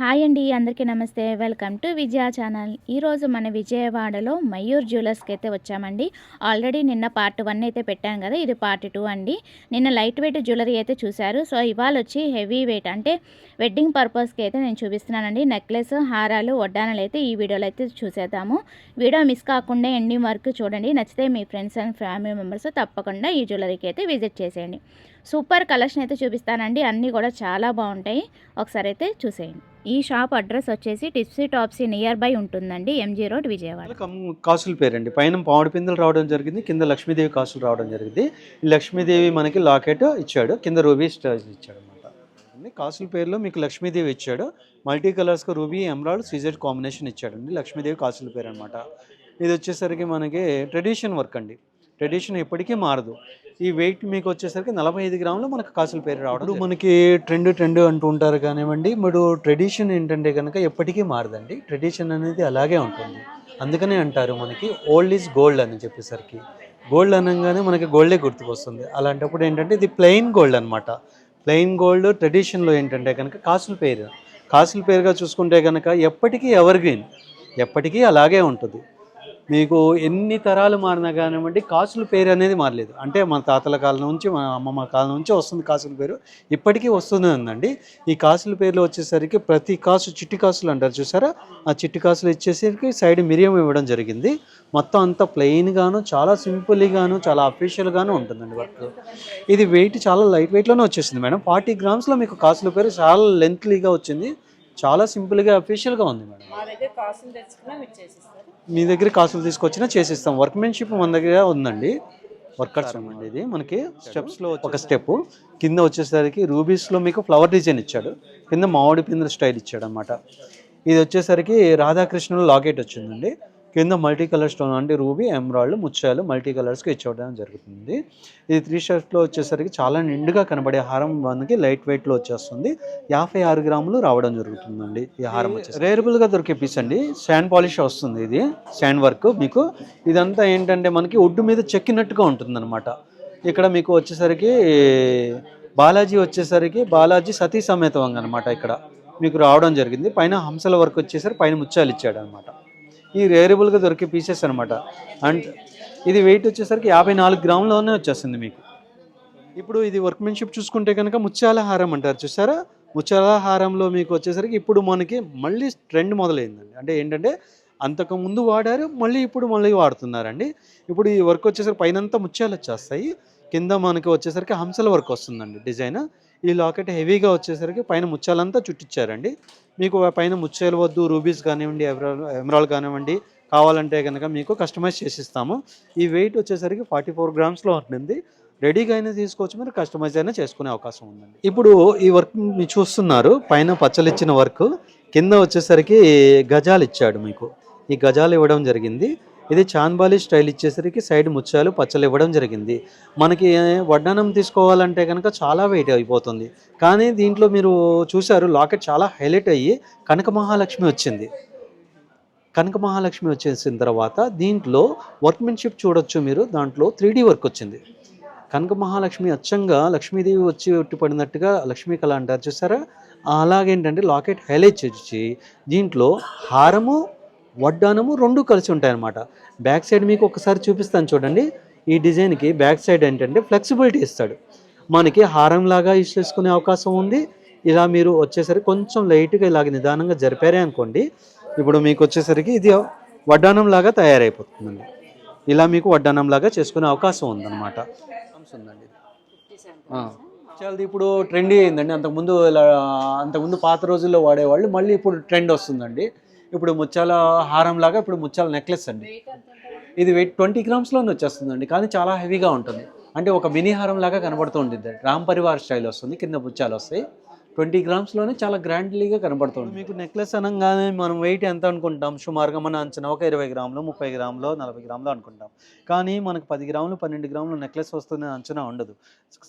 Hi అండి అందరికీ నమస్తే. Welcome to Vijaya channel. ఈరోజు మన విజయవాడలో మయూర్ జ్యువెలర్స్కి అయితే వచ్చామండి. ఆల్రెడీ నిన్న పార్ట్ వన్ అయితే పెట్టాను కదా ఇది పార్ట్ టూ అండి. నిన్న లైట్ వెయిట్ జ్యువెలరీ అయితే చూశారు. సో ఇవాళ వచ్చి హెవీ వెయిట్ అంటే వెడ్డింగ్ పర్పస్కి అయితే నేను చూపిస్తున్నానండి. నెక్లెస్ హారాలు వడ్డానలు అయితే ఈ వీడియోలో అయితే చూసేద్దాము. వీడియో మిస్ కాకుండా ఎండింగ్ వరకు చూడండి. నచ్చితే మీ ఫ్రెండ్స్ అండ్ ఫ్యామిలీ మెంబర్స్ తప్పకుండా ఈ జ్యువెలరీకి అయితే విజిట్ చేసేయండి. సూపర్ కలెక్షన్ అయితే చూపిస్తానండి. అన్నీ కూడా చాలా బాగుంటాయి. ఒకసారి అయితే చూసేయండి. ఈ షాప్ అడ్రస్ వచ్చేసి టిప్సీ టాప్సీ నియర్ బై ఉంటుందండి ఎంజీ రోడ్ విజయవాడ. కాసుల పేరండి. పైన పావుడు పిందులు రావడం జరిగింది కింద లక్ష్మీదేవి కాసులు రావడం జరిగింది. ఈ లక్ష్మీదేవి మనకి లాకెట్ ఇచ్చాడు కింద రూబీ స్టార్ ఇచ్చాడు అనమాట కాసుల పేరులో మీకు లక్ష్మీదేవి ఇచ్చాడు. మల్టీ కలర్స్గా రూబీ ఎమరాల్డ్ సీజెడ్ కాంబినేషన్ ఇచ్చాడండి. లక్ష్మీదేవి కాసుల పేరు అనమాట ఇది వచ్చేసరికి మనకి ట్రెడిషన్ వర్క్ అండి. ట్రెడిషన్ ఎప్పటికీ మారదు. ఈ వెయిట్ మీకు వచ్చేసరికి నలభై ఐదు గ్రాములు మనకు కాసుల పేరు రావడం మనకి ట్రెండ్ ట్రెండ్ అంటూ ఉంటారు కానివ్వండి ఇప్పుడు ట్రెడిషన్ ఏంటంటే కనుక ఎప్పటికీ మారదండి. ట్రెడిషన్ అనేది అలాగే ఉంటుంది. అందుకనే అంటారు మనకి ఓల్డ్ ఈజ్ గోల్డ్ అని చెప్పేసరికి. గోల్డ్ అనగానే మనకి గోల్డే గుర్తుకొస్తుంది. అలాంటప్పుడు ఏంటంటే ఇది ప్లెయిన్ గోల్డ్ అనమాట ప్లెయిన్ గోల్డ్ ట్రెడిషన్లో ఏంటంటే కనుక కాసుల పేరు. కాసుల పేరుగా చూసుకుంటే కనుక ఎప్పటికీ ఎవర్ గ్రీన్ ఎప్పటికీ అలాగే ఉంటుంది. మీకు ఎన్ని తరాలు మారినా కానివ్వండి కాసుల పేరు అనేది మారలేదు. అంటే మన తాతల కాలం నుంచి మన అమ్మమ్మ కాలం నుంచి వస్తుంది కాసుల పేరు. ఇప్పటికీ వస్తూనే ఉందండి ఈ కాసుల పేర్లు వచ్చేసరికి ప్రతి కాసు చిట్టి కాసులు అంటారు చూసారా? ఆ చిట్టి కాసులు ఇచ్చేసరికి సైడ్ మిరియం ఇవ్వడం జరిగింది. మొత్తం అంతా ప్లెయిన్గాను చాలా సింపుల్గాను చాలా అఫీషియల్గాను ఉంటుందండి వర్క్. ఇది వెయిట్ చాలా లైట్ వెయిట్లోనే వచ్చేసింది మేడం. ఫార్టీ గ్రామ్స్లో మీకు కాసుల పేరు చాలా లెంత్లీగా వచ్చింది. చాలా సింపుల్గా అఫీషియల్గా ఉంది మేడం. మా దగ్గర కాసులు మీ దగ్గర కాసులు తీసుకొచ్చినా చేసిస్తాం. వర్క్మెన్షిప్ మన దగ్గర ఉందండి. వర్కర్స్ అండి ఇది. మనకి స్టెప్స్లో ఒక స్టెప్. కింద వచ్చేసరికి రూబీస్లో మీకు ఫ్లవర్ డిజైన్ ఇచ్చాడు. కింద మామిడి పిందెల స్టైల్ ఇచ్చాడు అనమాట ఇది వచ్చేసరికి రాధాకృష్ణుల లాకెట్ వచ్చిందండి. కింద మల్టీ కలర్ స్టోన్ అంటే రూబీ ఎమరాల్డ్ ముత్యాలు మల్టీ కలర్స్కి ఇచ్చేయడం జరుగుతుంది. ఇది త్రీ షర్ట్లో వచ్చేసరికి చాలా నిండుగా కనబడే హారం మనకి లైట్ వెయిట్లో వచ్చేస్తుంది. యాభై ఆరు గ్రాములు రావడం జరుగుతుందండి ఈ హారం వచ్చేసి రేరబుల్గా దొరికే పీస్ అండి. శాండ్ పాలిష్ వస్తుంది ఇది శాండ్ వర్క్ మీకు. ఇదంతా ఏంటంటే మనకి ఒడ్డు మీద చెక్కినట్టుగా ఉంటుందన్నమాట. ఇక్కడ మీకు వచ్చేసరికి బాలాజీ వచ్చేసరికి బాలాజీ సతీ సమేతం అనమాట ఇక్కడ. మీకు రావడం జరిగింది. పైన హంసల వర్క్ వచ్చేసరికి పైన ముత్యాలు ఇచ్చాడు అనమాట ఈ రేరబుల్గా దొరికే పీసెస్ అనమాట అండ్ ఇది వెయిట్ వచ్చేసరికి యాభై నాలుగు గ్రాములోనే వచ్చేస్తుంది మీకు. ఇప్పుడు ఇది వర్క్మెన్షిప్ చూసుకుంటే కనుక ముత్యాల హారం అంటారు చూసారా? ముత్యాల హారంలో మీకు వచ్చేసరికి ఇప్పుడు మనకి మళ్ళీ ట్రెండ్ మొదలైందండి. అంటే ఏంటంటే అంతకు ముందు వాడారు మళ్ళీ ఇప్పుడు మళ్ళీ వాడుతున్నారండి. ఇప్పుడు ఈ వర్క్ వచ్చేసరికి పైనంతా ముత్యాలు వచ్చేస్తాయి. కింద మనకి వచ్చేసరికి హంసల వర్క్ వస్తుందండి డిజైన్. ఈ లాకెట్ హెవీగా వచ్చేసరికి పైన ముత్యాలంతా చుట్టించారండి మీకు పైన ముత్యాలు వద్దు రూబీస్ కానివ్వండి ఎమరాల్ ఎమరాల్ కానివ్వండి కావాలంటే కనుక మీకు కస్టమైజ్ చేసిస్తాము. ఈ వెయిట్ వచ్చేసరికి ఫార్టీ ఫోర్ గ్రామ్స్లో ఉంటుంది రెడీగా అయినా తీసుకోవచ్చు మీరు కస్టమైజ్ అయినా చేసుకునే అవకాశం ఉందండి. ఇప్పుడు ఈ వర్క్ మీరు చూస్తున్నారు పైన పచ్చలు ఇచ్చిన వర్క్. కింద వచ్చేసరికి గజాలు ఇచ్చాడు మీకు. ఈ గజాలు ఇవ్వడం జరిగింది. ఇది చాన్బాలి స్టైల్ ఇచ్చేసరికి సైడ్ ముత్యాలు పచ్చలు ఇవ్వడం జరిగింది. మనకి వడ్డానం తీసుకోవాలంటే కనుక చాలా వెయిట్ అయిపోతుంది. కానీ దీంట్లో మీరు చూశారు లాకెట్ చాలా హైలైట్ అయ్యి కనక మహాలక్ష్మి వచ్చింది. కనక మహాలక్ష్మి వచ్చేసిన తర్వాత దీంట్లో వర్క్మెన్షిప్ చూడొచ్చు మీరు దాంట్లో త్రీ వర్క్ వచ్చింది. కనక మహాలక్ష్మి అచ్చంగా లక్ష్మీదేవి వచ్చి ఒట్టి పడినట్టుగా లక్ష్మీ కళ అంటారు చూసారా? అలాగేంటంటే లాకెట్ హైలైట్ చేసి దీంట్లో హారము వడ్డానము రెండు కలిసి ఉంటాయన్నమాట. బ్యాక్ సైడ్ మీకు ఒకసారి చూపిస్తాను చూడండి. ఈ డిజైన్కి బ్యాక్ సైడ్ ఏంటంటే ఫ్లెక్సిబిలిటీ ఇస్తాడు. మనకి హారంలాగా యూస్ చేసుకునే అవకాశం ఉంది. ఇలా మీరు వచ్చేసరికి కొంచెం లైట్గా ఇలాగ నిదానంగా జరిపారే అనుకోండి. ఇప్పుడు మీకు వచ్చేసరికి ఇది వడ్డానం లాగా తయారైపోతుందండి. ఇలా మీకు వడ్డానం లాగా చేసుకునే అవకాశం ఉందన్నమాట. ఉందండి. చాలా ఇప్పుడు ట్రెండీ అయిందండి. అంతకుముందు ఇలా అంతకుముందు పాత రోజుల్లో వాడేవాళ్ళు మళ్ళీ ఇప్పుడు ట్రెండ్ వస్తుందండి. ఇప్పుడు ముత్యాల హారం లాగా ఇప్పుడు ముత్యాల నెక్లెస్ అండి. ఇది వెయిట్ ట్వంటీ గ్రామ్స్లోనే వచ్చేస్తుందండి. కానీ చాలా హెవీగా ఉంటుంది. అంటే ఒక మినీ హారం లాగా కనబడుతూ ఉంటుంది రామ్ పరివార్ స్టైల్ వస్తుంది. కింద ముత్యాలు వస్తాయి. ట్వంటీ గ్రామ్స్లోనే చాలా గ్రాండ్లీగా కనబడుతుంది. మీకు నెక్లెస్ అనగానే మనం వెయిట్ ఎంత అనుకుంటాం? సుమారుగా మన అంచనా ఒక ఇరవై గ్రాములు ముప్పై గ్రాములు నలభై గ్రాములు అనుకుంటాం. కానీ మనకు పది గ్రాములు పన్నెండు గ్రాములు నెక్లెస్ వస్తుందని అంచనా ఉండదు.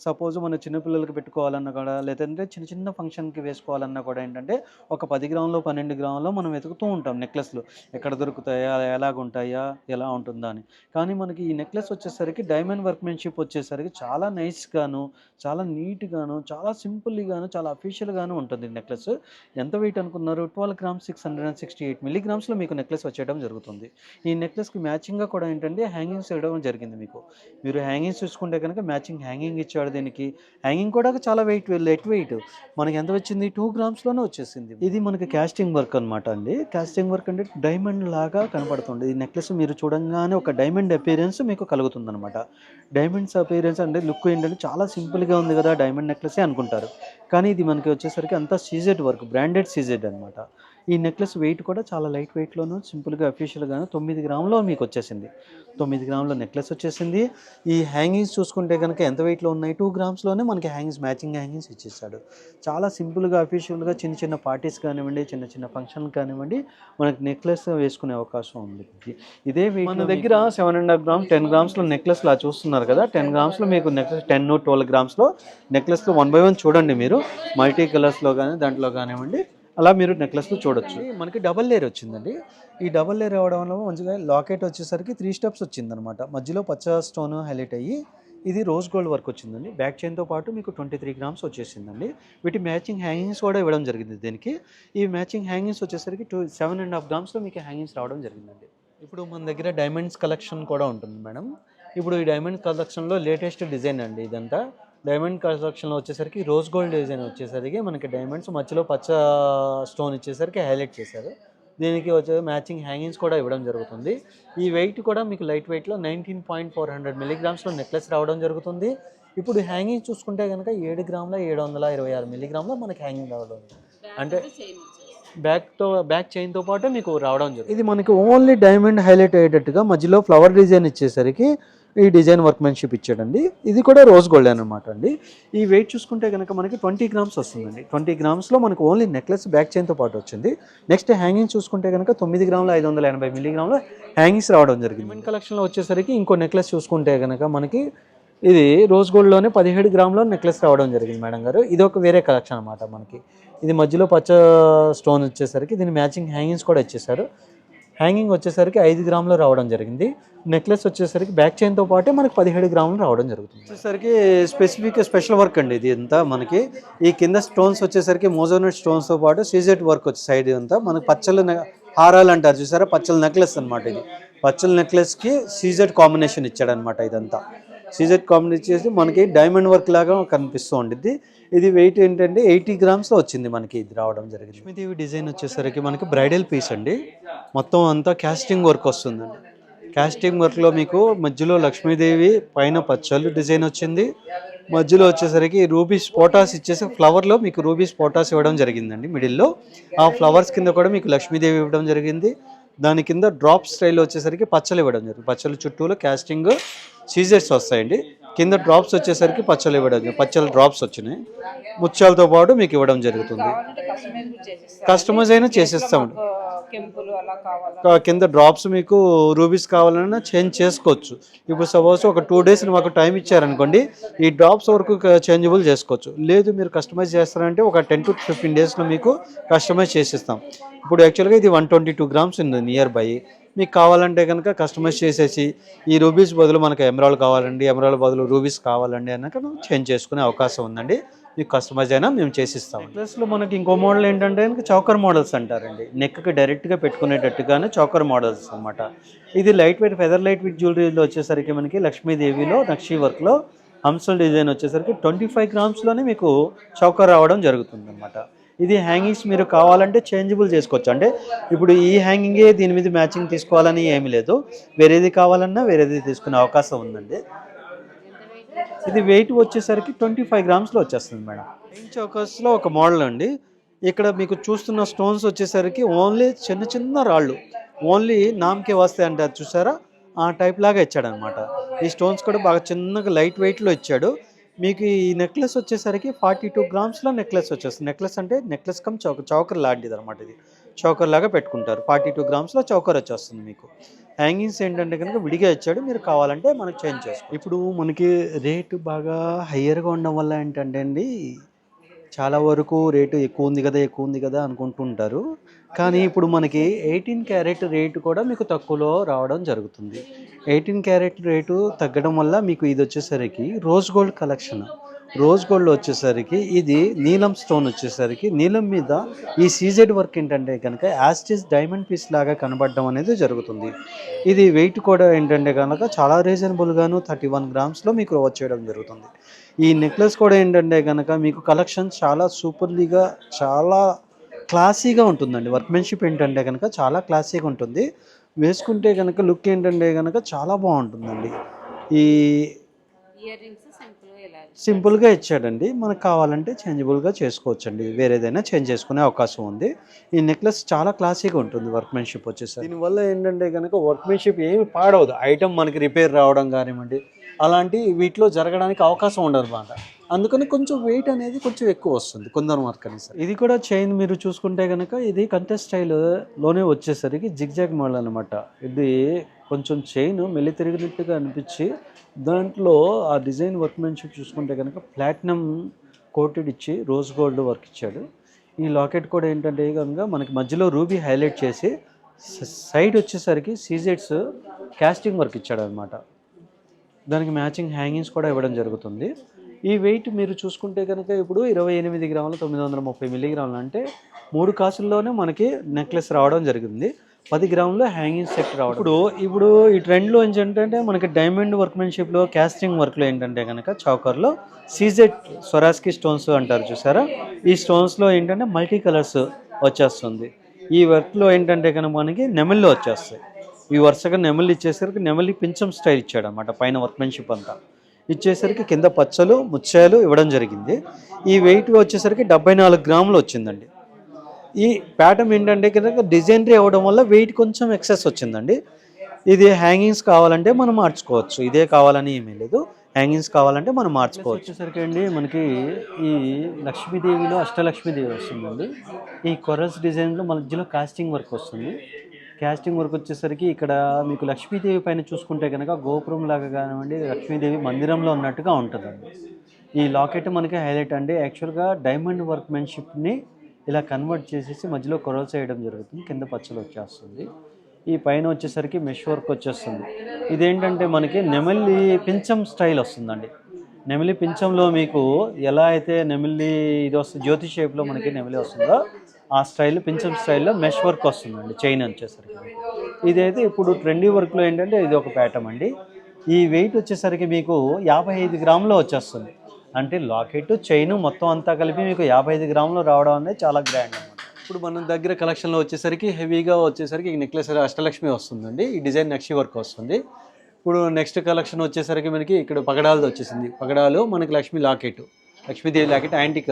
సపోజ్ మన చిన్నపిల్లలకి పెట్టుకోవాలన్నా కూడా లేదంటే చిన్న చిన్న ఫంక్షన్కి వేసుకోవాలన్నా కూడా ఏంటంటే ఒక పది గ్రాములు పన్నెండు గ్రాములు మనం వెతుకుతూ ఉంటాం నెక్లెస్లు ఎక్కడ దొరుకుతాయా? ఎలాగుంటాయా ఎలా ఉంటుందా అని. కానీ మనకి ఈ నెక్లెస్ వచ్చేసరికి డైమండ్ వర్క్మెన్షిప్ వచ్చేసరికి చాలా నైస్గాను చాలా నీట్గాను చాలా సింపుల్గాను చాలా అఫిషియల్ అఫీషియల్గానే ఉంటుంది నెక్లెస్ ఎంత వెయిట్ అనుకున్నారు? Twelve grams six hundred and sixty eight మిలీగ్రామ్స్లో మీకు నెక్లెస్ వచ్చేయడం జరుగుతుంది. ఈ నెక్లెస్కి మ్యాచింగ్గా కూడా ఏంటంటే హ్యాంగింగ్స్ ఇవ్వడం జరిగింది మీకు. మీరు హ్యాంగింగ్స్ చూసుకుంటే కనుక మ్యాచింగ్ హ్యాంగింగ్ ఇచ్చాడు దీనికి. హ్యాంగింగ్ కూడా చాలా వెయిట్ లెట్ వెయిట్ మనకి ఎంత వచ్చింది? టూ గ్రామ్స్లోనే వచ్చేసింది. ఇది మనకి క్యాస్టింగ్ వర్క్ అనమాట అండి. క్యాస్టింగ్ వర్క్ అంటే డైమండ్ లాగా కనపడుతుంది. ఈ నెక్లెస్ మీరు చూడంగానే ఒక డైమండ్ అపీరెన్స్ మీకు కలుగుతుంది అనమాట డైమండ్స్ అపీరెన్స్ అంటే లుక్ ఏంటంటే చాలా సింపుల్గా ఉంది కదా డైమండ్ నెక్లెసే అనుకుంటారు. కానీ ఇది మనకి వచ్చేసరికి అంతా సీజెడ్ వర్క్ బ్రాండెడ్ సీజెడ్ అనమాట ఈ నెక్లెస్ వెయిట్ కూడా చాలా లైట్ వెయిట్లోను సింపుల్గా అఫీషియల్గాను తొమ్మిది గ్రాములో మీకు వచ్చేసింది. తొమ్మిది గ్రాముల నెక్లెస్ వచ్చేసింది. ఈ హ్యాంగింగ్స్ చూసుకుంటే కనుక ఎంత వెయిట్లో ఉన్నాయి? టూ గ్రామ్స్లోనే మనకి హ్యాంగింగ్స్ మ్యాచింగ్ హ్యాంగింగ్స్ ఇచ్చేసాడు చాలా సింపుల్గా అఫీషియల్గా చిన్న చిన్న పార్టీస్ కానివ్వండి చిన్న చిన్న ఫంక్షన్ కానివ్వండి మనకి నెక్లెస్ వేసుకునే అవకాశం ఉంది. ఇదే మన దగ్గర seven and half grams ten గ్రామ్స్లో necklace లా చూస్తున్నారు కదా? టెన్ గ్రామ్స్లో మీకు నెక్లెస్ టెన్ ట్వెల్వ్ గ్రామ్స్లో నెక్లెస్లో వన్ బై వన్ చూడండి మీరు. మల్టీ కలర్స్లో కానీ దాంట్లో కానివ్వండి. అలా మీరు నెక్లెస్లో చూడొచ్చు. మనకి డబల్ లేయర్ వచ్చిందండి. ఈ డబల్ లేయర్ అవ్వడం వల్ల మంచిగా లాకెట్ వచ్చేసరికి త్రీ స్టెప్స్ వచ్చిందనమాట. మధ్యలో పచ్చ స్టోన్ హైలైట్ అయ్యి ఇది రోజ్ గోల్డ్ వర్క్ వచ్చిందండి. బ్యాక్ చైన్తో పాటు మీకు ట్వంటీ త్రీ గ్రామ్స్ వచ్చేసిందండి. వీటి మ్యాచింగ్ హ్యాంగింగ్స్ కూడా ఇవ్వడం జరిగింది దీనికి. ఈ మ్యాచింగ్ హ్యాంగింగ్స్ వచ్చేసరికి టూ సెవెన్ అండ్ హాఫ్ గ్రామ్స్లో మీకు హ్యాంగింగ్స్ రావడం జరిగిందండి. ఇప్పుడు మన దగ్గర డైమండ్స్ కలెక్షన్ కూడా ఉంటుంది మేడం. ఇప్పుడు ఈ డైమండ్ కలెక్షన్లో లేటెస్ట్ డిజైన్ అండి ఇదంతా. డైమండ్ కలెక్షన్లో వచ్చేసరికి రోజ్ గోల్డ్ డిజైన్ వచ్చేసరికి మనకి డైమండ్స్ మధ్యలో పచ్చ స్టోన్ ఇచ్చేసరికి హైలైట్ చేశారు. దీనికి వచ్చే మ్యాచింగ్ హ్యాంగింగ్స్ కూడా ఇవ్వడం జరుగుతుంది. ఈ వెయిట్ కూడా మీకు లైట్ వెయిట్లో నైన్టీన్ పాయింట్ ఫోర్ హండ్రెడ్ మిలీగ్రామ్స్లో నెక్లెస్ రావడం జరుగుతుంది. ఇప్పుడు హ్యాంగింగ్ చూసుకుంటే కనుక ఏడు గ్రాముల ఏడు వందల ఇరవై ఆరు మిలీగ్రామ్లో మనకి హ్యాంగింగ్ రావడం అంటే బ్యాక్తో బ్యాక్ చైన్తో పాటు మీకు రావడం జరుగుతుంది. ఇది మనకి ఓన్లీ డైమండ్ హైలైట్ అయ్యేటట్టుగా మధ్యలో ఫ్లవర్ డిజైన్ ఇచ్చేసరికి ఈ డిజైన్ వర్క్మెన్షిప్ ఇచ్చాడండి. ఇది కూడా రోజ్ గోల్డ్ అనమాట అండి. ఈ వెయిట్ చూసుకుంటే కనుక మనకి ట్వంటీ గ్రామ్స్ వస్తుందండి. ట్వంటీ గ్రామ్స్లో మనకు ఓన్లీ నెక్లెస్ బ్యాక్ చైన్తో పాటు వచ్చింది. నెక్స్ట్ హ్యాంగింగ్ చూసుకుంటే కనుక తొమ్మిది గ్రాముల ఐదు వందల ఎనభై మిలీగ్రాముల హ్యాంగింగ్స్ రావడం జరిగింది. మిన్ కలెక్షన్లో వచ్చేసరికి ఇంకో నెక్లెస్ చూసుకుంటే కనుక మనకి ఇది రోజ్ గోల్డ్లోనే పదిహేడు గ్రాములో నెక్లెస్ రావడం జరిగింది మేడం గారు. ఇది ఒక వేరే కలెక్షన్ అనమాట మనకి. ఇది మధ్యలో పచ్చ స్టోన్ వచ్చేసరికి దీని మ్యాచింగ్ హ్యాంగింగ్స్ కూడా ఇచ్చేసారు హ్యాంగింగ్ వచ్చేసరికి ఐదు గ్రాములు రావడం జరిగింది. నెక్లెస్ వచ్చేసరికి బ్యాక్ చైన్తో పాటే మనకి పదిహేడు గ్రాములు రావడం జరుగుతుంది. వచ్చేసరికి స్పెసిఫిక్ స్పెషల్ వర్క్ అండి ఇది అంతా మనకి. ఈ కింద స్టోన్స్ వచ్చేసరికి మోజోనట్ స్టోన్స్తో పాటు సీజెట్ వర్క్ వచ్చే సైడ్ అంతా మనకి పచ్చల హారాలు అంటారు చూసారా? పచ్చల నెక్లెస్ అనమాట ఇది. పచ్చల నెక్లెస్కి సీజెట్ కాంబినేషన్ ఇచ్చాడనమాట ఇదంతా. సీజెట్ కాంబినేషన్ చేసి మనకి డైమండ్ వర్క్ లాగా కనిపిస్తూ ఉండిద్ది. ఇది వెయిట్ ఏంటంటే ఎయిటీ గ్రామ్స్లో వచ్చింది మనకి ఇది రావడం జరిగింది. లక్ష్మీదేవి డిజైన్ వచ్చేసరికి మనకి బ్రైడల్ పీస్ అండి. మొత్తం అంతా క్యాస్టింగ్ వర్క్ వస్తుందండి. క్యాస్టింగ్ వర్క్లో మీకు మధ్యలో లక్ష్మీదేవి పైన పచ్చళ్ళు డిజైన్ వచ్చింది. మధ్యలో వచ్చేసరికి రూబీస్ పోటాస్ ఇచ్చేసి ఫ్లవర్లో మీకు రూబీస్ పోటాస్ ఇవ్వడం జరిగిందండి మిడిల్లో ఆ ఫ్లవర్స్ కింద కూడా మీకు లక్ష్మీదేవి ఇవ్వడం జరిగింది. దాని కింద డ్రాప్ స్టైల్ వచ్చేసరికి పచ్చలు ఇవ్వడం జరిగింది పచ్చల చుట్టూలో క్యాస్టింగ్ సీజర్స్ వస్తాయండి. కింద డ్రాప్స్ వచ్చేసరికి పచ్చలు ఇవ్వడం జరిగింది. పచ్చల డ్రాప్స్ వచ్చినాయి. ముత్యాలతో పాటు మీకు ఇవ్వడం జరుగుతుంది. కస్టమైజ్ అయినా చేసేస్తాం. కింద డ్రాప్స్ మీకు రూబీస్ కావాలన్నా చేంజ్ చేసుకోవచ్చు. ఇప్పుడు సపోజ్ ఒక టూ డేస్ మాకు టైం ఇచ్చారనుకోండి ఈ డ్రాప్స్ వరకు చేంజబుల్ చేసుకోవచ్చు. లేదు మీరు కస్టమైజ్ చేస్తారంటే ఒక టెన్ టు ఫిఫ్టీన్ డేస్లో మీకు కస్టమైజ్ చేసిస్తాం. ఇప్పుడు యాక్చువల్గా ఇది వన్ ట్వంటీ టూ గ్రామ్స్ ఉంది నియర్ బై మీకు కావాలంటే కనుక కస్టమైజ్ చేసేసి ఈ రూబీస్ బదులు మనకు ఎమరాల్డ్ కావాలండి ఎమరాల్డ్ బదులు రూబీస్ కావాలండి అన్నాక చేంజ్ చేసుకునే అవకాశం ఉందండి. మీకు కస్టమైజ్ అయినా మేము చేసిస్తాం. ప్లస్లో మనకి ఇంకో మోడల్ ఏంటంటే కనుక చౌకర్ మోడల్స్ అంటారండి. నెక్కి డైరెక్ట్గా పెట్టుకునేటట్టుగానే చౌకర్ మోడల్స్ అనమాట ఇది light weight feather light weight జ్యువెలరీలో వచ్చేసరికి మనకి లక్ష్మీదేవిలో నక్షీ వర్క్లో హంసల్ డిజైన్ వచ్చేసరికి ట్వంటీ ఫైవ్ గ్రామ్స్లోనే మీకు చౌకర్ రావడం జరుగుతుంది అనమాట ఇది హ్యాంగింగ్స్ మీరు కావాలంటే చేంజబుల్ చేసుకోవచ్చు. అంటే ఇప్పుడు ఈ హ్యాంగింగే దీని మీద మ్యాచింగ్ తీసుకోవాలని ఏమీ లేదు. వేరేది కావాలన్నా వేరేది తీసుకునే అవకాశం ఉందండి. ఇది వెయిట్ వచ్చేసరికి ట్వంటీ ఫైవ్ గ్రామ్స్లో వచ్చేస్తుంది మేడం. మెయిన్ చౌకస్లో ఒక మోడల్ అండి. ఇక్కడ మీకు చూస్తున్న స్టోన్స్ వచ్చేసరికి ఓన్లీ చిన్న చిన్న రాళ్ళు. ఓన్లీ నామకే వస్తాయి అంటారు చూసారా? ఆ టైప్ లాగా ఇచ్చాడనమాట. ఈ స్టోన్స్ కూడా బాగా చిన్నగా లైట్ వెయిట్లో ఇచ్చాడు. మీకు ఈ నెక్లెస్ వచ్చేసరికి ఫార్టీ టూ గ్రామ్స్లో నెక్లెస్ వచ్చేస్తుంది. నెక్లెస్ అంటే నెక్లెస్ కమ్ చౌక చౌకర్ లాంటిది అనమాట ఇది. చౌకర్ లాగా పెట్టుకుంటారు. ఫార్టీ టూ గ్రామ్స్లో చౌకర్ వచ్చేస్తుంది మీకు. హ్యాంగింగ్స్ ఏంటంటే కనుక విడిగా ఇచ్చాడు. మీరు కావాలంటే మనకు చేంజ్ చేసుకో ఇప్పుడు మనకి రేటు బాగా హయ్యర్గా ఉండడం వల్ల ఏంటంటే అండి చాలా వరకు రేటు ఎక్కువ ఉంది కదా ఎక్కువ ఉంది కదా అనుకుంటుంటారు. కానీ ఇప్పుడు మనకి ఎయిటీన్ క్యారెట్ రేటు కూడా మీకు తక్కువలో రావడం జరుగుతుంది. ఎయిటీన్ క్యారెట్ రేటు తగ్గడం వల్ల మీకు ఇది వచ్చేసరికి rose gold collection. Rose gold వచ్చేసరికి ఇది నీలం స్టోన్ వచ్చేసరికి నీలం మీద ఈ సీజెడ్ వర్క్ ఏంటంటే కనుక యాస్టిస్ డైమండ్ పీస్ లాగా కనబడడం అనేది జరుగుతుంది. ఇది వెయిట్ కూడా ఏంటంటే కనుక చాలా రీజనబుల్గాను థర్టీ వన్ గ్రామ్స్లో మీకు వచ్చేయడం జరుగుతుంది. ఈ నెక్లెస్ కూడా ఏంటంటే కనుక మీకు కలెక్షన్ చాలా సూపర్లీగా చాలా క్లాసీగా ఉంటుందండి. వర్క్మెన్షిప్ ఏంటంటే కనుక చాలా క్లాసీగా ఉంటుంది. వేసుకుంటే కనుక లుక్ ఏంటంటే కనుక చాలా బాగుంటుందండి. ఈ ఇయర్ రింగ్స్ సింపుల్గా ఇచ్చాడండి. మనకు కావాలంటే చేంజబుల్గా చేసుకోవచ్చండి. వేరేదైనా చేంజ్ చేసుకునే అవకాశం ఉంది. ఈ నెక్లెస్ చాలా క్లాసీగా ఉంటుంది. వర్క్మెన్షిప్ వచ్చేసరికి. దీనివల్ల ఏంటంటే కనుక వర్క్మెన్షిప్ ఏమి పాడవదు. ఐటమ్ మనకి రిపేర్ రావడం కానివ్వండి అలాంటి వీటిలో జరగడానికి అవకాశం ఉండదు అన్నమాట. అందుకని కొంచెం వెయిట్ అనేది కొంచెం ఎక్కువ వస్తుంది. కొందరు మార్క్ అని ఇది కూడా చైన్ మీరు చూసుకుంటే కనుక ఇది కంటెస్ట్ స్టైల్లోనే వచ్చేసరికి జిగ్జాగ్ మోడల్ అనమాట ఇది కొంచెం చైన్ మెల్లి తిరిగినట్టుగా అనిపించి దాంట్లో ఆ డిజైన్ వర్క్మెన్షిప్ చూసుకుంటే కనుక ప్లాటినం కోటెడ్ ఇచ్చి రోజ్ గోల్డ్ వర్క్ ఇచ్చాడు. ఈ లాకెట్ కూడా ఏంటంటే కనుక మనకి మధ్యలో రూబీ హైలైట్ చేసి సైడ్ వచ్చేసరికి సీజెట్స్ క్యాస్టింగ్ వర్క్ ఇచ్చాడు అనమాట దానికి మ్యాచింగ్ హ్యాంగింగ్స్ కూడా ఇవ్వడం జరుగుతుంది. ఈ వెయిట్ మీరు చూసుకుంటే కనుక ఇప్పుడు ఇరవై ఎనిమిది గ్రాములు తొమ్మిది వందల ముప్పై మిల్లీగ్రాములు అంటే మూడు కాసుల్లోనే మనకి నెక్లెస్ రావడం జరిగింది. పది గ్రాములు హ్యాంగింగ్ సెట్ రావడం. ఇప్పుడు ఇప్పుడు ఈ ట్రెండ్లో ఏంటంటే మనకి డైమండ్ వర్క్మెన్షిప్లో క్యాస్టింగ్ వర్క్లో ఏంటంటే కనుక చౌకర్లో సీజెట్ స్వరాస్కి స్టోన్స్ అంటారు చూసారా? ఈ స్టోన్స్లో ఏంటంటే మల్టీ కలర్స్ వచ్చేస్తుంది. ఈ వర్క్లో ఏంటంటే కనుక మనకి నెమళ్ళు వచ్చేస్తాయి. ఈ వరుసగా నెమలి ఇచ్చేసరికి నెమలి పించం స్టైల్ ఇచ్చాడు అనమాట పైన వర్క్మెన్షిప్ అంతా. ఇచ్చేసరికి కింద పచ్చలు ముచ్చాయలు ఇవ్వడం జరిగింది. ఈ వెయిట్ వచ్చేసరికి డెబ్బై నాలుగు గ్రాములు వచ్చిందండి. ఈ ప్యాటర్న్ ఏంటంటే కనుక డిజైనరీ అవ్వడం వల్ల వెయిట్ కొంచెం ఎక్సెస్ వచ్చిందండి. ఇది హ్యాంగింగ్స్ కావాలంటే మనం మార్చుకోవచ్చు. ఇదే కావాలని ఏమీ లేదు. హ్యాంగింగ్స్ కావాలంటే మనం మార్చుకోవచ్చు. వచ్చేసరికి అండి మనకి ఈ లక్ష్మీదేవిలో అష్టలక్ష్మీదేవి వస్తుందండి. ఈ కొరల్స్ డిజైన్లో మధ్యలో కాస్టింగ్ వర్క్ వస్తుంది. కాస్టింగ్ వర్క్ వచ్చేసరికి ఇక్కడ మీకు లక్ష్మీదేవి పైన చూసుకుంటే కనుక గోపురం లాగా కానివ్వండి లక్ష్మీదేవి మందిరంలో ఉన్నట్టుగా ఉంటుందండి. ఈ లాకెట్ మనకి హైలైట్ అండి. యాక్చువల్గా డైమండ్ వర్క్మెన్షిప్ని ఇలా కన్వర్ట్ చేసేసి మధ్యలో కొరల్స్ వేయడం జరుగుతుంది కింద పచ్చలు వచ్చేస్తుంది. ఈ పైన వచ్చేసరికి మెష్ వర్క్ వచ్చేస్తుంది. ఇదేంటంటే మనకి నెమలి పించం స్టైల్ వస్తుందండి. నెమిలి పించంలో మీకు ఎలా అయితే నెమిలి ఇది వస్తుంది జ్యోతి షేప్లో మనకి నెమిలి వస్తుందో ఆ స్టైల్ పించం స్టైల్లో మెష్ వర్క్ వస్తుందండి చైన్ వచ్చేసరికి. ఇదైతే ఇప్పుడు ట్రెండీ వర్క్లో ఏంటంటే ఇది ఒక ప్యాటర్న్ అండి. ఈ వెయిట్ వచ్చేసరికి మీకు యాభై ఐదు గ్రాములో వచ్చేస్తుంది. అంటే లాకెట్ చైన్ మొత్తం అంతా కలిపి మీకు యాభై ఐదు గ్రాములు రావడం అనేది చాలా గ్రాండ్ అనమాట ఇప్పుడు మన దగ్గర కలెక్షన్లో వచ్చేసరికి హెవీగా వచ్చేసరికి ఈ నెక్లెస్ అష్టలక్ష్మి వస్తుందండి. ఈ డిజైన్ నక్షి వర్క్ వస్తుంది. ఇప్పుడు నెక్స్ట్ కలెక్షన్ వచ్చేసరికి మనకి ఇక్కడ పగడాలది వచ్చేసింది. పగడాలు మనకి Lakshmi locket. Lakshmidevi locket antique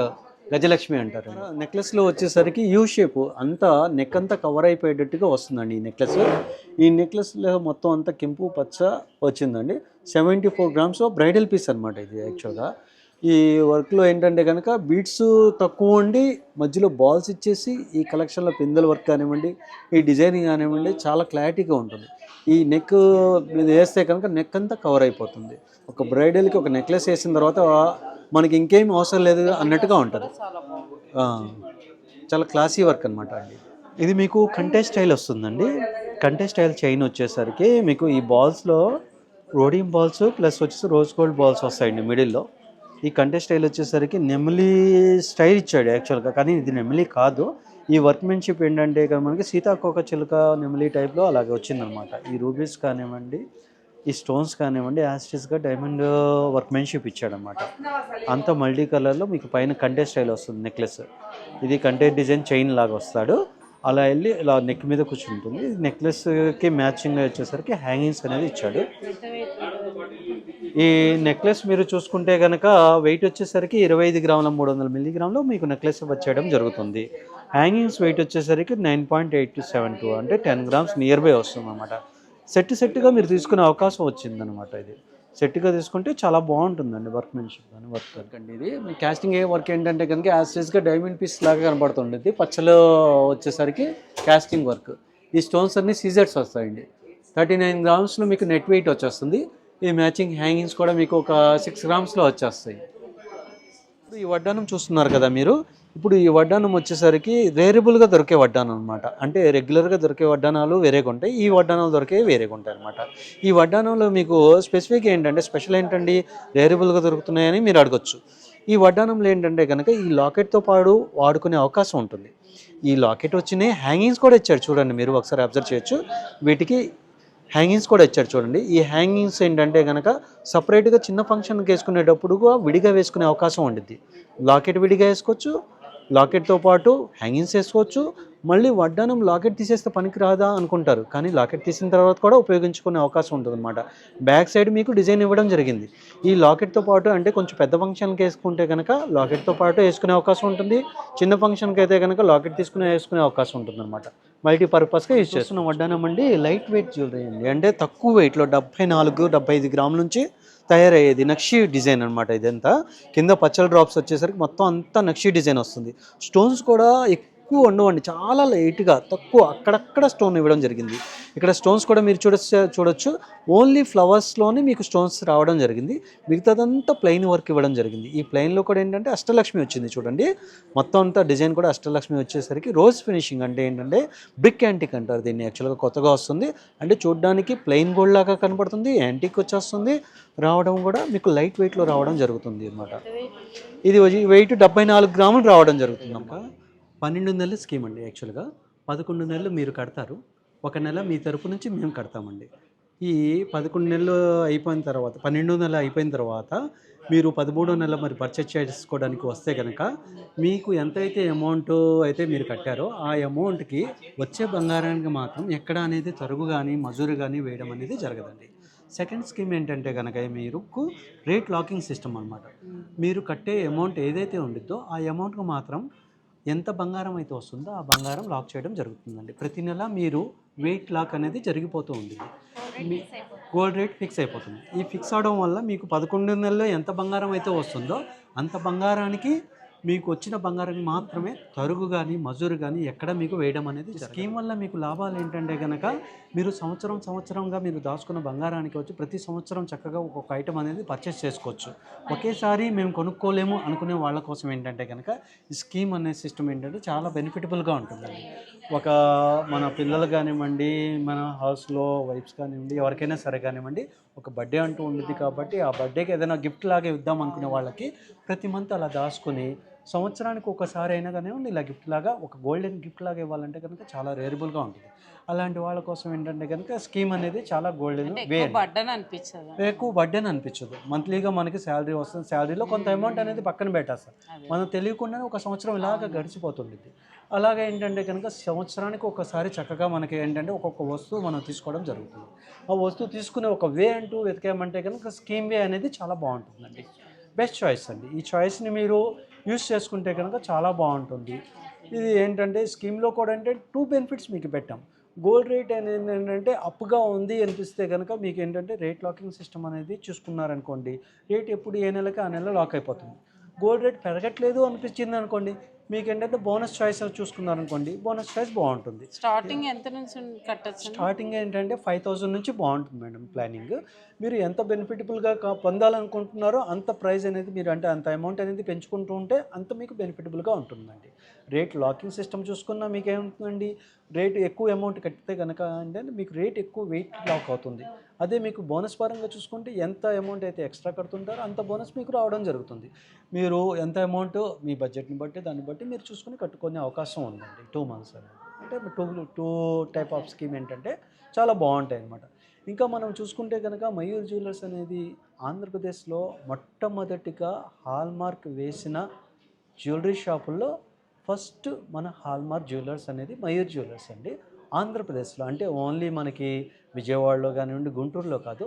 Gajalakshmi అంటారు. నెక్లెస్లో వచ్చేసరికి యూ షేప్ అంతా నెక్ అంతా కవర్ అయిపోయేటట్టుగా వస్తుందండి ఈ నెక్లెస్. ఈ నెక్లెస్లో మొత్తం అంతా కెంపు పచ్చ వచ్చిందండి. Seventy four grams bridal piece అనమాట ఇది యాక్చువల్గా. ఈ వర్క్లో ఏంటంటే కనుక బీట్స్ తక్కువ ఉండి మధ్యలో బాల్స్ ఇచ్చేసి ఈ కలెక్షన్లో పిందెల వర్క్ కానివ్వండి ఈ డిజైనింగ్ కానివ్వండి చాలా క్లారిటీగా ఉంటుంది. ఈ నెక్ వేస్తే కనుక నెక్ అంతా కవర్ అయిపోతుంది. ఒక బ్రైడల్కి ఒక నెక్లెస్ వేసిన తర్వాత మనకి ఇంకేం అవసరం లేదు అన్నట్టుగా ఉంటుంది. చాలా చాలా క్లాసీ వర్క్ అనమాట అండి. ఇది మీకు కంటే స్టైల్ వస్తుందండి. కంటే స్టైల్ చైన్ వచ్చేసరికి మీకు ఈ బాల్స్లో రోడియం బాల్స్ ప్లస్ వచ్చేసి రోజ్ గోల్డ్ బాల్స్ వస్తాయండి మిడిల్లో. ఈ కంటే స్టైల్ వచ్చేసరికి నెమలి స్టైల్ ఇచ్చాడు యాక్చువల్గా కానీ ఇది నెమలి కాదు. ఈ వర్క్మెన్షిప్ ఏంటంటే ఇక మనకి సీతాకోక చిలుక నెమలి టైప్లో అలాగే వచ్చిందనమాట ఈ రూబీస్ కానివ్వండి ఈ స్టోన్స్ కానివ్వండి యాస్టిస్గా డైమండ్ వర్క్మెన్షిప్ ఇచ్చాడనమాట అంత మల్టీ కలర్లో మీకు పైన కంటే స్టైల్ వస్తుంది నెక్లెస్ ఇది కంటే డిజైన్ చైన్ లాగా వస్తాడు. అలా వెళ్ళి ఇలా నెక్ మీద కూర్చుంటుంది. నెక్లెస్కి మ్యాచింగ్ వచ్చేసరికి హ్యాంగింగ్స్ అనేది ఇచ్చాడు. ఈ నెక్లెస్ మీరు చూసుకుంటే కనుక వెయిట్ వచ్చేసరికి ఇరవై ఐదు గ్రాముల మూడు వందల మిల్లీగ్రాములు మీకు నెక్లెస్ వచ్చేయడం జరుగుతుంది. హ్యాంగింగ్స్ వెయిట్ వచ్చేసరికి nine point eight two seven two అంటే టెన్ గ్రామ్స్ నియర్ బై వస్తుంది అనమాట సెట్ సెట్గా మీరు తీసుకునే అవకాశం వచ్చిందనమాట ఇది. సెట్గా తీసుకుంటే చాలా బాగుంటుందండి వర్క్మెన్షిప్ కానీ వర్క్ వర్క్ అండి ఇది మీ క్యాస్టింగ్ ఏ వర్క్ ఏంటంటే కనుక యాస్టేజ్గా డైమండ్ పీస్ లాగా కనబడుతుండేది. పచ్చలో వచ్చేసరికి క్యాస్టింగ్ వర్క్ ఈ స్టోన్స్ అన్ని సీజర్స్ వస్తాయండి. థర్టీ నైన్ గ్రామ్స్లో మీకు నెట్ వెయిట్ వచ్చేస్తుంది. ఈ మ్యాచింగ్ హ్యాంగింగ్స్ కూడా మీకు ఒక సిక్స్ గ్రామ్స్లో వచ్చేస్తాయి. ఇప్పుడు ఈ వడ్డానం చూస్తున్నారు కదా మీరు? ఇప్పుడు ఈ వడ్డానం వచ్చేసరికి రేరబుల్గా దొరికే వడ్డానం అనమాట అంటే రెగ్యులర్గా దొరికే వడ్డానాలు వేరేగా ఉంటాయి. ఈ వడ్డానాలు దొరికే వేరేగా ఉంటాయి అనమాట ఈ వడ్డానంలో మీకు స్పెసిఫిక్ ఏంటంటే స్పెషల్ ఏంటండి? రేరబుల్గా దొరుకుతున్నాయని మీరు అడగొచ్చు. ఈ వడ్డానంలో ఏంటంటే కనుక ఈ లాకెట్తో పాటు వాడుకునే అవకాశం ఉంటుంది. ఈ లాకెట్ వచ్చినాయి హ్యాంగింగ్స్ కూడా ఇచ్చారు చూడండి మీరు ఒకసారి అబ్జర్వ్ చేయొచ్చు. వీటికి హ్యాంగింగ్స్ కూడా ఇచ్చారు చూడండి. ఈ హ్యాంగింగ్స్ ఏంటంటే కనుక సపరేట్గా చిన్న ఫంక్షన్కి వేసుకునేటప్పుడు కూడా విడిగా వేసుకునే అవకాశం ఉండిద్ది. లాకెట్ విడిగా వేసుకోవచ్చు లాకెట్తో పాటు హ్యాంగింగ్స్ వేసుకోవచ్చు. మళ్ళీ వడ్డానం లాకెట్ తీసేస్తే పనికి రాదా అనుకుంటారు. కానీ లాకెట్ తీసిన తర్వాత కూడా ఉపయోగించుకునే అవకాశం ఉంటుంది అనమాట బ్యాక్ సైడ్ మీకు డిజైన్ ఇవ్వడం జరిగింది. ఈ లాకెట్తో పాటు అంటే కొంచెం పెద్ద ఫంక్షన్కి వేసుకుంటే కనుక లాకెట్తో పాటు వేసుకునే అవకాశం ఉంటుంది. చిన్న ఫంక్షన్కి అయితే కనుక లాకెట్ తీసుకునే వేసుకునే అవకాశం ఉంటుంది అనమాట మల్టీపర్పస్గా యూజ్ చేస్తున్న. వడ్డానం అండి లైట్ వెయిట్ జ్యువెలరీ అండి. అంటే తక్కువ వెయిట్లో డెబ్బై నాలుగు డెబ్బై ఐదు గ్రాముల నుంచి తయారయ్యేది నక్షి డిజైన్ అనమాట ఇదంతా. కింద పచ్చల డ్రాప్స్ వచ్చేసరికి మొత్తం అంతా నక్షి డిజైన్ వస్తుంది. స్టోన్స్ కూడా ఎక్కువ ఉండవండి. చాలా లైట్గా తక్కువ అక్కడక్కడ స్టోన్ ఇవ్వడం జరిగింది. ఇక్కడ స్టోన్స్ కూడా మీరు చూడ చూడొచ్చు. ఓన్లీ ఫ్లవర్స్లోనే మీకు స్టోన్స్ రావడం జరిగింది. మిగతాదంతా ప్లెయిన్ వర్క్ ఇవ్వడం జరిగింది. ఈ ప్లెయిన్లో కూడా ఏంటంటే అష్టలక్ష్మి వచ్చింది చూడండి. మొత్తం అంతా డిజైన్ కూడా అష్టలక్ష్మి వచ్చేసరికి రోజ్ ఫినిషింగ్ అంటే ఏంటంటే బ్రిక్ యాంటిక్ అంటారు దీన్ని. యాక్చువల్గా కొత్తగా వస్తుంది. అంటే చూడడానికి ప్లెయిన్ గోల్డ్ లాగా కనపడుతుంది యాంటిక్ వచ్చేస్తుంది. రావడం కూడా మీకు లైట్ వెయిట్లో రావడం జరుగుతుంది అనమాట ఇది వెయిట్ డెబ్బై నాలుగు గ్రాములు రావడం జరుగుతుంది అమ్మా పన్నెండు నెలల స్కీమ్ అండి యాక్చువల్గా. పదకొండు నెలలు మీరు కడతారు. ఒక నెల మీ తరపు నుంచి మేము కడతామండి. ఈ పదకొండు నెలలు అయిపోయిన తర్వాత పన్నెండో నెల అయిపోయిన తర్వాత మీరు పదమూడో నెల మరి పర్చేజ్ చేసుకోవడానికి వస్తే కనుక మీకు ఎంతైతే అమౌంట్ అయితే మీరు కట్టారో ఆ అమౌంట్కి వచ్చే బంగారానికి మాత్రం ఎక్కడ అనేది తరుగు కానీ మజూరు కానీ వేయడం అనేది జరగదండి. సెకండ్ స్కీమ్ ఏంటంటే కనుక మీరు రేట్ లాకింగ్ సిస్టమ్ అనమాట మీరు కట్టే అమౌంట్ ఏదైతే ఉండిద్దో ఆ అమౌంట్కి మాత్రం ఎంత బంగారం అయితే వస్తుందో ఆ బంగారం లాక్ చేయడం జరుగుతుందండి. ప్రతి నెల మీరు వెయిట్ లాక్ అనేది జరిగిపోతూ ఉంది మీ గోల్డ్ రేట్ ఫిక్స్ అయిపోతుంది. ఈ ఫిక్స్ అవడం వల్ల మీకు పదకొండు నెలల్లో ఎంత బంగారం అయితే వస్తుందో అంత బంగారానికి మీకు వచ్చిన బంగారం మాత్రమే తరుగు కానీ మజూరు కానీ ఎక్కడ మీకు వేయడం అనేది. స్కీమ్ వల్ల మీకు లాభాలు ఏంటంటే కనుక మీరు సంవత్సరం సంవత్సరంగా మీరు దాచుకున్న బంగారానికి వచ్చి ప్రతి సంవత్సరం చక్కగా ఒక్కొక్క ఐటమ్ అనేది పర్చేస్ చేసుకోవచ్చు ఒకేసారి మేము కొనుక్కోలేము అనుకునే వాళ్ళ కోసం ఏంటంటే కనుక ఈ స్కీమ్ అనే సిస్టమ్ ఏంటంటే చాలా బెనిఫిటబుల్గా ఉంటుందండి ఒక మన పిల్లలు కానివ్వండి మన హౌస్లో వైఫ్స్ కానివ్వండి ఎవరికైనా సరే కానివ్వండి ఒక బర్త్డే అంటూ ఉండేది కాబట్టి ఆ బర్త్డేకి ఏదైనా గిఫ్ట్ లాగా ఇద్దాం అనుకునే వాళ్ళకి ప్రతి మంత్ అలా దాచుకొని సంవత్సరానికి ఒకసారి అయినా కానివ్వండి ఇలా గిఫ్ట్ లాగా ఒక గోల్డెన్ గిఫ్ట్ లాగా ఇవ్వాలంటే కనుక చాలా రేరబుల్గా ఉంటుంది. అలాంటి వాళ్ళ కోసం ఏంటంటే కనుక స్కీమ్ అనేది చాలా గోల్డెన్ వే ఎక్కువ బడ్డని అనిపించదు? మంత్లీగా మనకి శాలరీ వస్తుంది. శాలరీలో కొంత అమౌంట్ అనేది పక్కన పెట్టేస్తాం అదే. మనం తెలియకుండానే ఒక సంవత్సరం ఇలాగ గడిచిపోతుంది అలాగే ఏంటంటే కనుక సంవత్సరానికి ఒకసారి చక్కగా మనకి ఏంటంటే ఒక్కొక్క వస్తువు మనం తీసుకోవడం జరుగుతుంది. ఆ వస్తువు తీసుకునే ఒక వే అంటూ వెతికామంటే కనుక స్కీమ్ వే అనేది చాలా బాగుంటుందండి. బెస్ట్ చాయిస్ అండి. ఈ చాయిస్ని మీరు యూస్ చేసుకుంటే కనుక చాలా బాగుంటుంది. ఇది ఏంటంటే స్కీమ్లో కూడా అంటే టూ బెనిఫిట్స్ మీకు పెట్టాం. గోల్డ్ రేట్ అనేది ఏంటంటే అప్గా ఉంది అనిపిస్తే కనుక మీకు ఏంటంటే రేట్ లాకింగ్ సిస్టమ్ అనేది చూసుకున్నారనుకోండి రేట్ ఎప్పుడు ఏ నెలకి ఆ నెల లాక్ అయిపోతుంది. గోల్డ్ రేట్ పెరగట్లేదు అనిపించింది అనుకోండి మీకు ఏంటంటే బోనస్ చాయిస్ చూసుకున్నారనుకోండి బోనస్ చాయిస్ బాగుంటుంది. స్టార్టింగ్ ఎంత నుంచి కట్టచ్చు? స్టార్టింగ్ ఏంటంటే ఫైవ్ థౌజండ్ నుంచి బాగుంటుంది మేడం ప్లానింగ్. మీరు ఎంత బెనిఫిటబుల్గా పొందాలనుకుంటున్నారో అంత ప్రైస్ అనేది మీరు అంటే అంత అమౌంట్ అనేది పెంచుకుంటూ ఉంటే అంత మీకు బెనిఫిటబుల్గా ఉంటుందండి. రేట్ లాకింగ్ సిస్టమ్ చూసుకున్నా మీకు ఏముంటుందండి రేట్ ఎక్కువ అమౌంట్ కట్టితే కనుక అంటే మీకు రేట్ ఎక్కువ వెయిట్ లాక్ అవుతుంది. అదే మీకు బోనస్ పరంగా చూసుకుంటే ఎంత అమౌంట్ అయితే ఎక్స్ట్రా కడుతుంటారో అంత బోనస్ మీకు రావడం జరుగుతుంది. మీరు ఎంత అమౌంట్ మీ బడ్జెట్ని బట్టి దాన్ని బట్టి మీరు చూసుకుని కట్టుకునే అవకాశం ఉందండి. టూ మంత్స్ అనేది. అంటే two two type of scheme ఏంటంటే చాలా బాగుంటాయి అన్నమాట. ఇంకా మనం చూసుకుంటే కనుక మయూర్ జ్యువెలర్స్ అనేది ఆంధ్రప్రదేశ్లో మొట్టమొదటిగా హాల్మార్క్ వేసిన జ్యువెలరీ షాపుల్లో ఫస్ట్ మన హాల్మార్క్ జ్యువెలర్స్ అనేది మయూర్ జ్యువెలర్స్ అండి. ఆంధ్రప్రదేశ్లో అంటే ఓన్లీ మనకి విజయవాడలో కానివ్వండి గుంటూరులో కాదు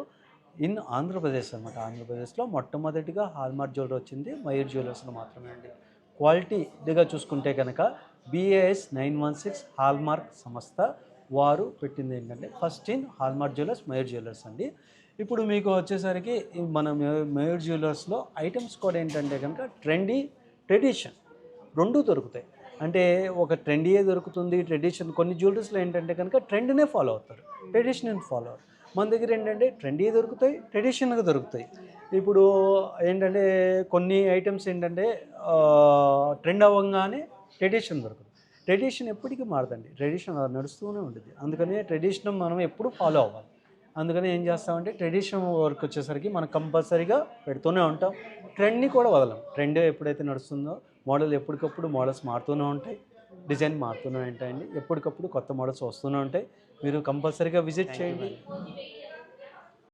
ఇన్ ఆంధ్రప్రదేశ్ అనమాట ఆంధ్రప్రదేశ్లో మొట్టమొదటిగా హాల్మార్క్ జ్యువెలర్ వచ్చింది మయూర్ జ్యువెలర్స్లో మాత్రమే అండి. క్వాలిటీ చూసుకుంటే కనుక BIS nine one six hallmark సంస్థ వారు పెట్టింది ఏంటంటే first in hallmark jewellers Mayur jewellers అండి. ఇప్పుడు మీకు వచ్చేసరికి మన మయూర్ జ్యువెలర్స్లో ఐటమ్స్ కూడా ఏంటంటే కనుక ట్రెండీ ట్రెడిషన్ రెండూ దొరుకుతాయి. అంటే ఒక ట్రెండీయే దొరుకుతుంది ట్రెడిషన్ కొన్ని జ్యువెలరీస్లో ఏంటంటే కనుక ట్రెండ్నే ఫాలో అవుతారు. ట్రెడిషనల్ ఫాలో అవుతారు మన దగ్గర ఏంటంటే ట్రెండీ దొరుకుతాయి ట్రెడిషనల్గా దొరుకుతాయి. ఇప్పుడు ఏంటంటే కొన్ని ఐటమ్స్ ఏంటంటే ట్రెండ్ అవ్వగానే ట్రెడిషన్ దొరుకుతుంది. ట్రెడిషన్ ఎప్పటికీ మారదండి. ట్రెడిషన్ అలా నడుస్తూనే ఉంటుంది అందుకని ట్రెడిషన్ మనం ఎప్పుడు ఫాలో అవ్వాలి. అందుకని ఏం చేస్తామంటే ట్రెడిషనల్ వర్క్ వచ్చేసరికి మనం కంపల్సరీగా పెడుతూనే ఉంటాం. ట్రెండ్ని కూడా వదలం. ట్రెండ్ ఎప్పుడైతే నడుస్తుందో మోడల్ ఎప్పటికప్పుడు మోడల్స్ మారుతూనే ఉంటాయి. డిజైన్ మారుతూనే ఉంటాయండి. ఎప్పటికప్పుడు కొత్త మోడల్స్ వస్తూనే ఉంటాయి. మీరు కంపల్సరీగా విజిట్ చేయండి.